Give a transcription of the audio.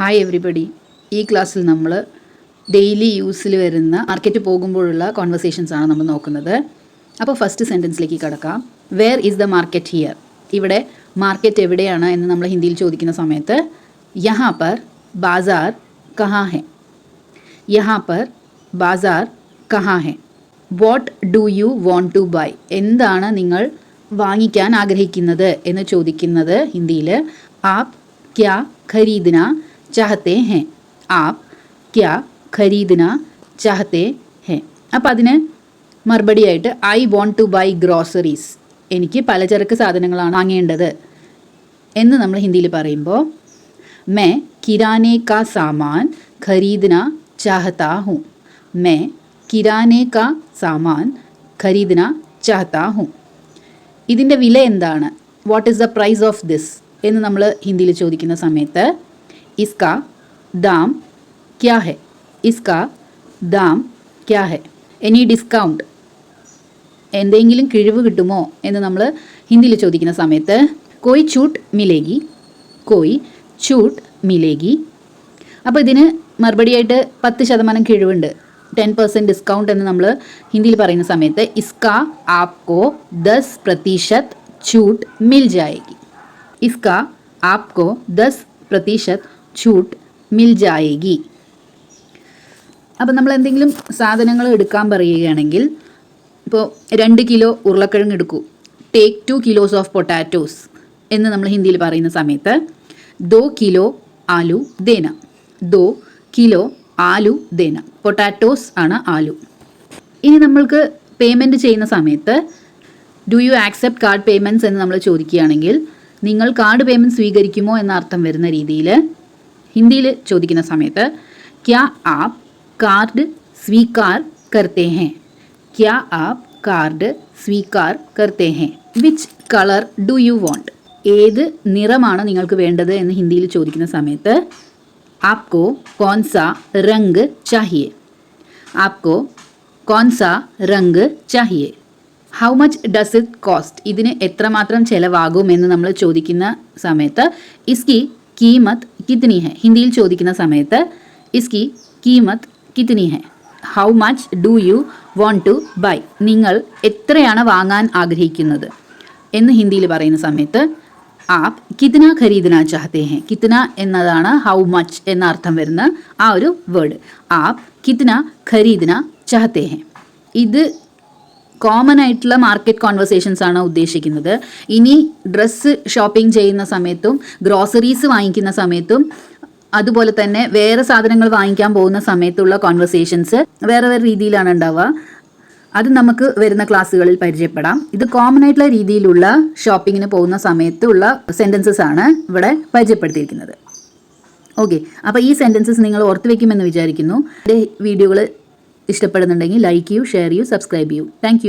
Hi everybody ഈ ക്ലാസ്സിൽ നമ്മൾ ഡെയിലി യൂസിൽ വരുന്ന മാർക്കറ്റ് പോകുമ്പോഴുള്ള കോൺവെർസേഷൻസ് ആണ് നമ്മൾ നോക്കുന്നത്. അപ്പോൾ ഫസ്റ്റ് സെന്റൻസിലേക്ക് കിടക്കാം. Where is the market here ഇവിടെ മാർക്കറ്റ് എവിടെയാണ് എന്ന് നമ്മൾ ഹിന്ദിയിൽ ചോദിക്കുന്ന സമയത്ത് യഹാ പർ ബാസാർ കഹാ ഹെ യഹാ പർ ബാസാർ കഹാ ഹെ what do you want to buy എന്താണ് നിങ്ങൾ വാങ്ങിക്കാൻ ആഗ്രഹിക്കുന്നത് എന്ന് ചോദിക്കുന്നത് ഹിന്ദിയിൽ ആപ് ക്യാ ഖരീദന ചാഹത്തെ ഹെ ആപ് ക്യാ ഖരീദന ചാഹത്തെ ഹെ അപ്പം അതിന് മറുപടിയായിട്ട് I want to buy groceries എനിക്ക് പലചരക്ക് സാധനങ്ങളാണ് വാങ്ങേണ്ടത്. എന്ന് നമ്മൾ ഹിന്ദിയിൽ പറയുമ്പോൾ മേ കിരാനെ കാ സാമാൻ ഖരീദന ചാഹത്താ ഹൂँ മേ കിരാനെ കാ സാമാൻ ഖരീദന ചാഹത്താ ഹൂँ ഇതിന്റെ വില എന്താണ്? What is the price of this എന്ന് നമ്മൾ ഹിന്ദിയിൽ ചോദിക്കുന്ന സമയത്ത് ഇസ്ക ദാം ക്യാ ഹെ ഇസ്ക ദാം ക്യാ ഹെ എനി ഡിസ്കൗണ്ട് എന്തെങ്കിലും കിഴിവ് കിട്ടുമോ എന്ന് നമ്മൾ ഹിന്ദിയിൽ ചോദിക്കുന്ന സമയത്ത് കോയി ചൂട്ട് മിലേഗി കോയി ചൂട്ട് മിലേഗി അപ്പോൾ ഇതിന് മറുപടിയായിട്ട് പത്ത് ശതമാനം കിഴിവുണ്ട് ടെൻ പെർസെൻറ്റ് ഡിസ്കൗണ്ട് എന്ന് നമ്മൾ ഹിന്ദിയിൽ പറയുന്ന സമയത്ത് ഇസ്ക ആപ്കോ ദസ് പ്രതിശത് छूट मिल जाएगी इसका आपको दस प्रतिशत छूट മിൽ ജായേഗി. അപ്പം നമ്മൾ എന്തെങ്കിലും സാധനങ്ങൾ എടുക്കാൻ പറയുകയാണെങ്കിൽ ഇപ്പോൾ രണ്ട് കിലോ ഉരുളക്കിഴങ്ങ് എടുക്കൂ. Take two kilos of potatoes എന്ന് നമ്മൾ ഹിന്ദിയിൽ പറയുന്ന സമയത്ത് ദോ കിലോ ആലു ദേന. ദോ കിലോ ആലു ദേന. പൊട്ടാറ്റോസ് ആണ് ആലു. ഇനി നമ്മൾക്ക് പേയ്മെന്റ് ചെയ്യുന്ന സമയത്ത് do you accept card payments എന്ന് നമ്മൾ ചോദിക്കുകയാണെങ്കിൽ നിങ്ങൾ കാർഡ് പേയ്മെന്റ് സ്വീകരിക്കുമോ എന്ന അർത്ഥം വരുന്ന രീതിയിൽ ഹിന്ദിയിൽ ചോദിക്കുന്ന സമയത്ത് ക്യാ ആപ് കാർഡ് സ്വീകാർ കർത്തേ ഹേ? ക്യാ ആപ് കാർഡ് സ്വീകാർ കർത്തേ ഹേ? Which colour do you want? ഏത് നിറമാണ് നിങ്ങൾക്ക് വേണ്ടത് എന്ന് ഹിന്ദിയിൽ ചോദിക്കുന്ന സമയത്ത് ആപ്കോ കോൺസ റംഗ് ചാഹിയെ? ആപ്കോ കോൺസ റംഗ് ചാഹിയെ? How much does it cost? ഇതിന് എത്രമാത്രം ചിലവാകും? എന്ന് നമ്മൾ ചോദിക്കുന്ന സമയത്ത് ഇസ്കി കീമത്ത് കിത്നി ഹെ ഹിന്ദിയിൽ ചോദിക്കുന്ന സമയത്ത് ഇസ്കി കീമത്ത് കിത്നി ഹെ how much do you want to buy നിങ്ങൾ എത്രയാണ് വാങ്ങാൻ ആഗ്രഹിക്കുന്നത്? എന്ന് ഹിന്ദിയിൽ പറയുന്ന സമയത്ത് ആപ് കിത്ന ഖരീദന ചാഹത്തെ ഹെ. കിത്ന എന്നതാണ് ഹൗ മച്ച് എന്ന അർത്ഥം വരുന്ന ആ ഒരു വേർഡ് ആപ് കിത്ന ഖരീദന ചാഹത്തെ ഹെ. ഇത് കോമൺ ആയിട്ടുള്ള മാർക്കറ്റ് കോൺവെർസേഷൻസ് ആണ് ഉദ്ദേശിക്കുന്നത്. ഇനി ഡ്രസ്സ് ഷോപ്പിംഗ് ചെയ്യുന്ന സമയത്തും ഗ്രോസറീസ് വാങ്ങിക്കുന്ന സമയത്തും അതുപോലെ തന്നെ വേറെ സാധനങ്ങൾ വാങ്ങിക്കാൻ പോകുന്ന സമയത്തുള്ള കോൺവെർസേഷൻസ് വേറെ വേറെ രീതിയിലാണ് ഉണ്ടാവുക. അത് നമുക്ക് വരുന്ന ക്ലാസ്സുകളിൽ പരിചയപ്പെടാം. ഇത് കോമൺ ആയിട്ടുള്ള രീതിയിലുള്ള ഷോപ്പിങ്ങിന് പോകുന്ന സമയത്തുള്ള സെന്റൻസസ് ആണ് ഇവിടെ പരിചയപ്പെടുത്തിയിരിക്കുന്നത്. ഓക്കെ അപ്പോൾ ഈ സെന്റൻസസ് നിങ്ങൾ ഓർത്ത് വെക്കുമെന്ന് വിചാരിക്കുന്നു. എന്റെ വീഡിയോകൾ ഇഷ്ടപ്പെടുന്നുണ്ടെങ്കിൽ ലൈക്ക് ചെയ്യൂ ഷെയർ ചെയ്യൂ സബ്സ്ക്രൈബ് ചെയ്യൂ. താങ്ക്